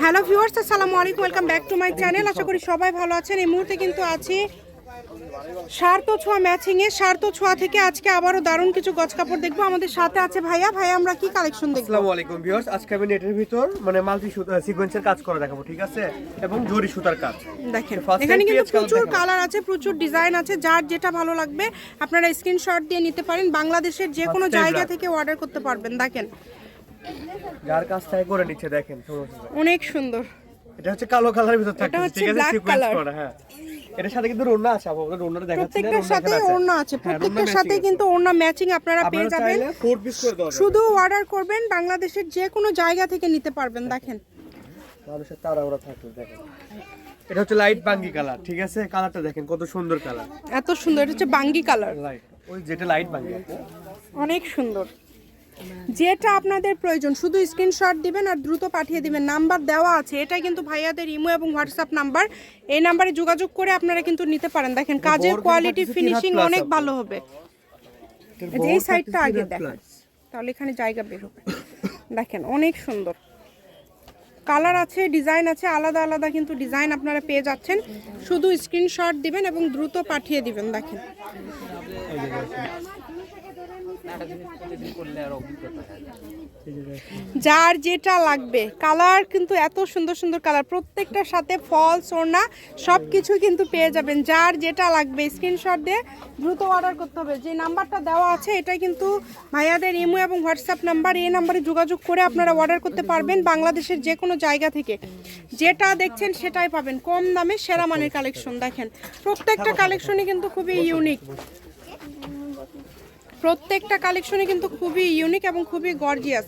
Hello viewers আসসালামু আলাইকুম welcome back to my channel. আশা করি সবাই ভালো আছেন। এই মুহূর্তে কিন্তু আছি সার্ত ছোঁয়া ম্যাচিং এ। সার্ত ছোঁয়া থেকে আজকে আবারও দারুণ কিছু গজ কাপড় দেখব। আমাদের সাথে আছে ভাইয়া। ভাইয়া আমরা কি কালেকশন দেখব? আসসালামু আলাইকুম ভিউয়ার্স। আজকে আমি নেটের ভিতর মানে মাল্টি সিকোয়েন্সের কাজ করে দেখাবো ঠিক আছে? এবং জরি সুতার কাজ। দেখেন এখানে কিন্তু প্রচুর কালার আছে প্রচুর ডিজাইন আছে। যার যেটা ভালো লাগবে আপনারা স্ক্রিনশট দিয়ে নিতে পারেন। বাংলাদেশের যে কোনো জায়গা থেকে অর্ডার করতে পারবেন। দেখেন যার কাজ তাই করে নিচ্ছে দেখেন অনেক সুন্দর। এটা হচ্ছে কালো কালারের ভিতর থাকে ঠিক আছে? সিকোয়েন্স করা হ্যাঁ। এটার সাথে কিন্তু রোনা আছে আপু রোনাটা দেখাচ্ছি না প্রত্যেকটার সাথে ওড়না আছে হ্যাঁ, প্রত্যেকটার সাথে কিন্তু ওড়না ম্যাচিং আপনারা পেয়ে যাবেন। ফোর পিস করে দেওয়া শুধু অর্ডার করবেন বাংলাদেশের যে কোনো জায়গা থেকে নিতে পারবেন দেখেন। মানুষের তাড়াহুড়া থাকবে দেখেন। এটা হচ্ছে লাইট বাঙ্গি কালার ঠিক আছে? কালারটা দেখেন কত সুন্দর কালার এত সুন্দর এটা হচ্ছে বাঙ্গি কালার লাইট ওই যেটা লাইট বাঙ্গি আছে। অনেক সুন্দর। যেটা আপনাদের প্রয়োজন শুধু স্ক্রিনশট দিবেন আর দ্রুত পাঠিয়ে দিবেন। নাম্বার দেওয়া আছে এটা কিন্তু ভাইয়াদের ইমো এবং হোয়াটসঅ্যাপ নাম্বার এই নাম্বারে যোগাযোগ করে আপনারা কিন্তু নিতে পারেন। দেখেন কাজের কোয়ালিটি ফিনিশিং অনেক ভালো হবে। এই সাইডটা আগে দেখেন। তাহলে এখানে জায়গা বের হবে। দেখেন অনেক সুন্দর। কালার আছে ডিজাইন আছে আলাদা আলাদা কিন্তু ডিজাইন আপনারা পেয়ে যাচ্ছেন। শুধু স্ক্রিনশট দিবেন এবং দ্রুত পাঠিয়ে দিবেন দেখেন। যার যেটা লাগবে। কালার কিন্তু এত সুন্দর সুন্দর কালার। প্রত্যেকটার সাথে ফলস ওড়না সব কিছু কিন্তু পেয়ে যাবেন। যার যেটা লাগবে স্ক্রিনশট দিয়ে দ্রুত অর্ডার করতে হবে। যে নাম্বারটা দেওয়া আছে এটাই কিন্তু ভাইয়াদের ইমো এবং হোয়াটসঅ্যাপ নাম্বার। এই নাম্বারে যোগাযোগ করে আপনারা অর্ডার করতে পারবেন বাংলাদেশের যে কোনো জায়গা থেকে। যেটা দেখছেন, সেটাই পাবেন। কম দামে সেরা মানের কালেকশন দেখেন, প্রত্যেকটা কালেকশনই কিন্তু খুবই ইউনিক প্রত্যেকটা কালেকশনই কিন্তু খুবই ইউনিক এবং খুবই গর্জিয়াস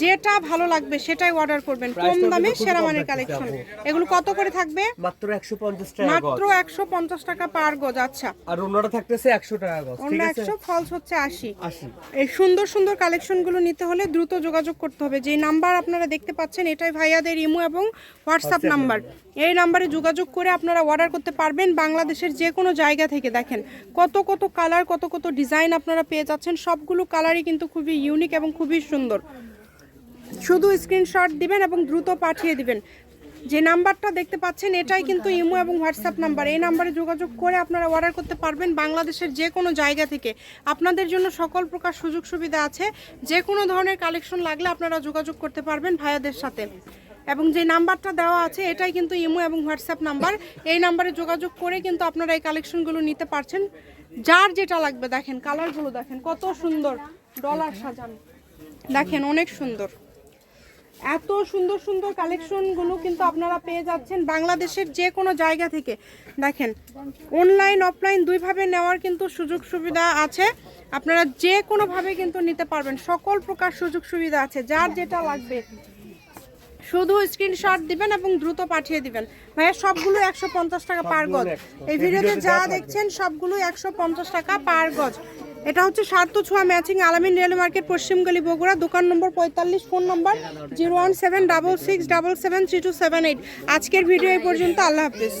যেটা ভালো লাগবে সেটাই অর্ডার করবেন। কম দামে সেরা মানের কালেকশন। এগুলো কত করে থাকবে? মাত্র একশো পঞ্চাশ টাকা মাত্র গজ একশো পঞ্চাশ টাকা পার গজ আচ্ছা। আর রোনাটা থাকতেছে একশো টাকা গজ ঠিক আছে? একশো ফলস হচ্ছে আশি। আশি। এই সুন্দর সুন্দর কালেকশনগুলো নিতে হলে দ্রুত যোগাযোগ করতে হবে। যে নাম্বার আপনারা দেখতে পাচ্ছেন এটাই ভাইয়াদের ইমো এবং হোয়াটসঅ্যাপ নাম্বার। এই নাম্বারে যোগাযোগ করে আপনারা অর্ডার করতে পারবেন বাংলাদেশের যে কোনো জায়গা থেকে। দেখেন কত কত কালার কত কত ডিজাইন আপনারা পেয়ে যাচ্ছেন সবগুলো কালারই কিন্তু খুবই ইউনিক এবং খুবই সুন্দর। শুধু স্ক্রিনশট দিবেন এবং দ্রুত পাঠিয়ে দিবেন। যে নাম্বারটা দেখতে পাচ্ছেন, এটাই কিন্তু ইমো এবং হোয়াটসঅ্যাপ নাম্বার। এই নাম্বারে যোগাযোগ করে আপনারা অর্ডার করতে পারবেন বাংলাদেশের যে কোনো জায়গা থেকে। আপনাদের জন্য সকল প্রকার সুযোগ সুবিধা আছে। যে কোনো ধরনের কালেকশন লাগলে আপনারা যোগাযোগ করতে পারবেন ভাইয়াদের সাথে। এবং যে নাম্বারটা দেওয়া আছে, এটাই কিন্তু ইমো এবং হোয়াটসঅ্যাপ নাম্বার। এই নাম্বারে যোগাযোগ করে কিন্তু আপনারা এই কালেকশনগুলো নিতে পারছেন। যার যেটা লাগবে, দেখেন, কালারগুলো দেখেন, কত সুন্দর ডলার সাজানো। দেখেন, অনেক সুন্দর। এত সুন্দর সুন্দর কালেকশনগুলো কিন্তু আপনারা পেয়ে যাচ্ছেন বাংলাদেশের যে কোনো জায়গা থেকে। দেখেন অনলাইন অফলাইন দুইভাবে নেওয়ার কিন্তু সুযোগ সুবিধা আছে। আপনারা যে কোনোভাবে কিন্তু নিতে পারবেন। সকল প্রকার সুযোগ সুবিধা আছে। যার যেটা লাগবে শুধু স্ক্রিনশট দিবেন এবং দ্রুত পাঠিয়ে দিবেন। ভাইয়া সবগুলো একশো পঞ্চাশ টাকা পার গজ। এই ভিডিওতে যা দেখছেন সবগুলো একশো পঞ্চাশ টাকা পার গজ। এটা হচ্ছে সার্থ ছোঁয়া ম্যাচিং আলামিন রেল মার্কেট পশ্চিমগলি বগুড়া দোকান নম্বর পঁয়তাল্লিশ phone number zero one seven double six double seven three two seven eight. আজকের ভিডিও এই পর্যন্ত আল্লাহ হাফিজ।